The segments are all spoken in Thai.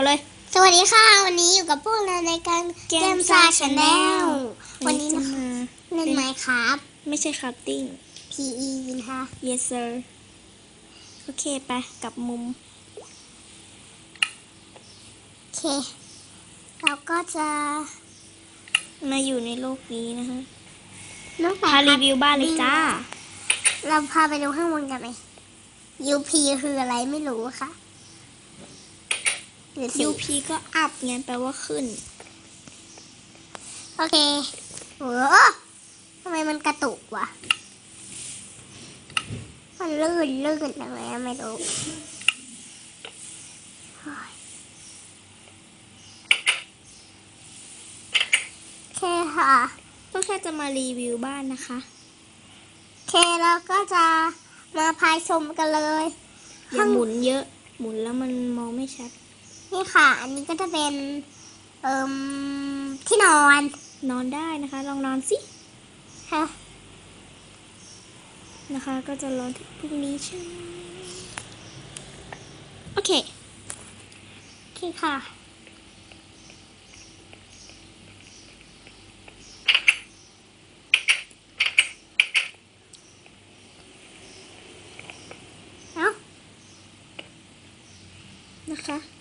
เอาเลย สวัสดีค่ะ วันนี้อยู่กับพวกเราในการเกมซาชาแนลวันนี้นะคะมาเล่นไมค์ครับไม่ใช่คัตติ้ง PE นะคะ yes sir โอเคไปกลับมุม โอเค เราก็จะมาอยู่ในโลกนี้นะคะน้องแฝพาดรีวิวบ้านเลยจ้า เราพาไปดูข้างบนกันไหม UP คืออะไรไม่รู้ค่ะหรือสิ UP ก็อัพไงแปลว่าขึ้น โอเคโอ้ทำไมมันกระตุกวะ มันลื่นลื่นยังไงไม่รู้โอ้ยโอเคค่ะก็แค่จะมารีวิวบ้านนะคะโอเคเราก็จะมาพายชมกันเลย อย่าหมุนเยอะ หมุนแล้วมันมองไม่ชัด นี่ค่ะ อันนี้ก็จะเป็นเอ่มที่นอน นอนได้นะคะ ลองนอนสิค่ะนะคะ ก็จะรอถึงพรุ่งนี้ใช่ไหมโอเค โอเคค่ะเอ้านะคะ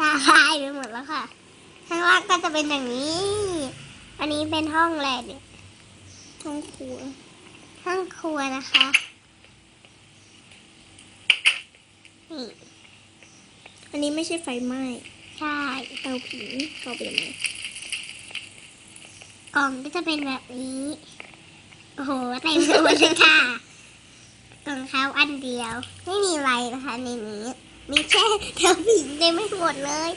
ตาลายไปหมดแล้วค่ะข้างล่างก็จะเป็นอย่างนี้ อันนี้เป็นห้องแรกเนี่ยห้องครัวห้องครัวนะคะนี่อันนี้ไม่ใช่ไฟไหม้ใช่เตาผิงเข้าไปยังไงกล่องก็จะเป็นแบบนี้ โอ้โหเต็มไปหมดเลยค่ะกล่องเขาอันเดียว ไม่มีอะไรนะคะในนี้ มีแค่เทาผิงเต็มไม่หมดเลย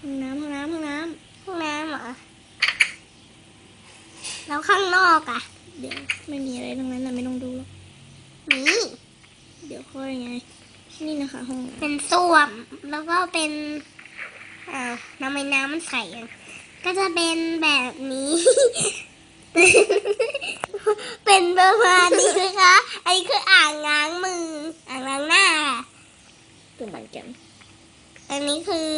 ห้องน้ำห้องน้ำห้องน้ห้องน้ำเหรอแล้วข้างนอกอะำเดี๋ยวไม่มีอะไรทั้งนั้นนะไม่ต้องดูหรอกนี่เดี๋ยวค่อยไง นี่นะคะห้องน้เป็นส้วมแล้วก็เป็นอ้าวทำไมน้ำมันใสอะก็จะเป็นแบบนี้ เป็นประมาณนี้นะคะ อันนี้คืออ่างล้างมือ อ่างล้างหน้า ค่ะำตัวบันแกมอันนี้คือ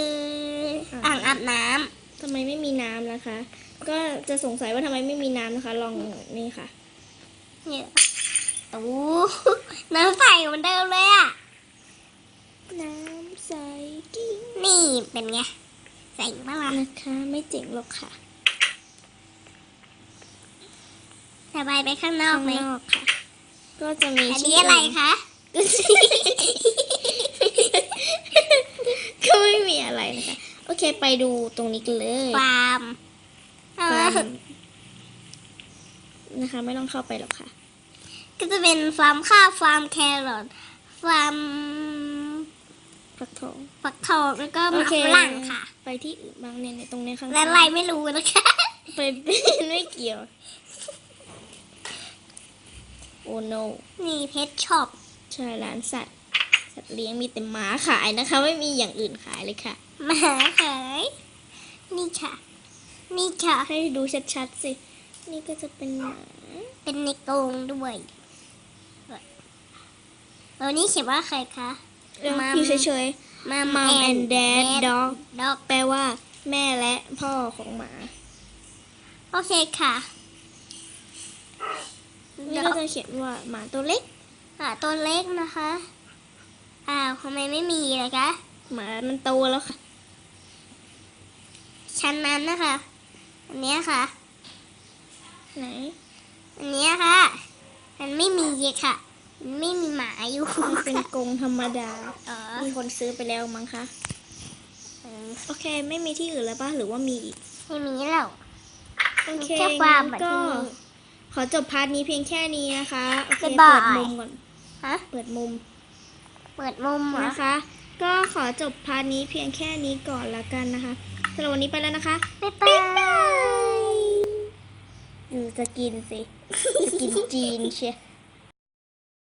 อ่างอาบน้ำทำไมไม่มีน้ำนะคะ ก็จะสงสัยว่าทำไมไม่มีน้ำนะคะ ลองนี่ค่ะ เนี่ยโอ้น้ำใสเหมือนเดิมเลยอะ น้ำใสกิ้งนี่เป็นไง ใสมากล่ะนะคะ ไม่เจ๋งหรอกค่ะสบายไปข้างนอกข้างไหมนอกค่ะ ก็จะมีอันที่นี้อะไรคะ ก็ไม่มีอะไร นะคะ โอเคไปดูตรงนี้กันเลยฟาร์มเอาฟาละร์มนะคะ ไม่ต้องเข้าไปหรอกค่ะ ก็จะเป็นฟาร์มข้าวฟาร์มแครอทฟาร์มฟักทองฝักทองแล้วก็หโอมากเคฝรั่งค่ะ ไปที่อื่นบ้างเนี่ยในตรงเนี้ยข้างๆและอะไรไม่รู้นะคะไปไม่เกี่ยว โอ้ no นี่เพชช็อปใช่ร้านสัตว์สัตว์ เลี้ยงมีแต่หมาขายนะคะ ไม่มีอย่างอื่นขายเลยค่ะหมาขายนี่ค่ะ นี่ค่ะ ให้ดูชัดๆสิ นี่ก็จะเป็นหมาเป็นในกรงด้วยแล้วนี่เขียนว่าใครคะแล้ว Mom อยู่เฉยมาๆ mom and dad dog ด็อกแปลว่า แม่และพ่อของหมา โอเคค่ะนี่ก็จะเขียนว่าหมาตัวเล็กอ่าตัวเล็กนะคะ อ้าวทำไมไม่มีเลยคะหมามันโตแล้วค่ะ ชั้นนั้นนะคะ อันเนี้ยค่ะ ไหน อันเนี้ยค่ะ มันไม่มีค่ะ มันไม่มีหมาอยู่มันเป็นกรงธรรมดาอ๋อมีคนซื้อไปแล้วมั้งคะอืมโอเค ไม่มีที่อื่นแล้วป่ะ หรือว่ามีอีกไม่มีแล้วโอเคมีแค่ฟาร์มงั้นแบบก็ที่นี่ขอจบพาร์ทนี้เพียงแค่นี้นะคะ โอเคบ๊ายบายเปิดมุมก่อน ฮะ เปิดมุม เปิดมุมเหรอนะคะ ก็ขอจบพาร์ทนี้เพียงแค่นี้ก่อนละกันนะคะสำหรับวันนี้ไปแล้วนะคะบ๊ายบายดูจะกินสิจะกินจีนเชีย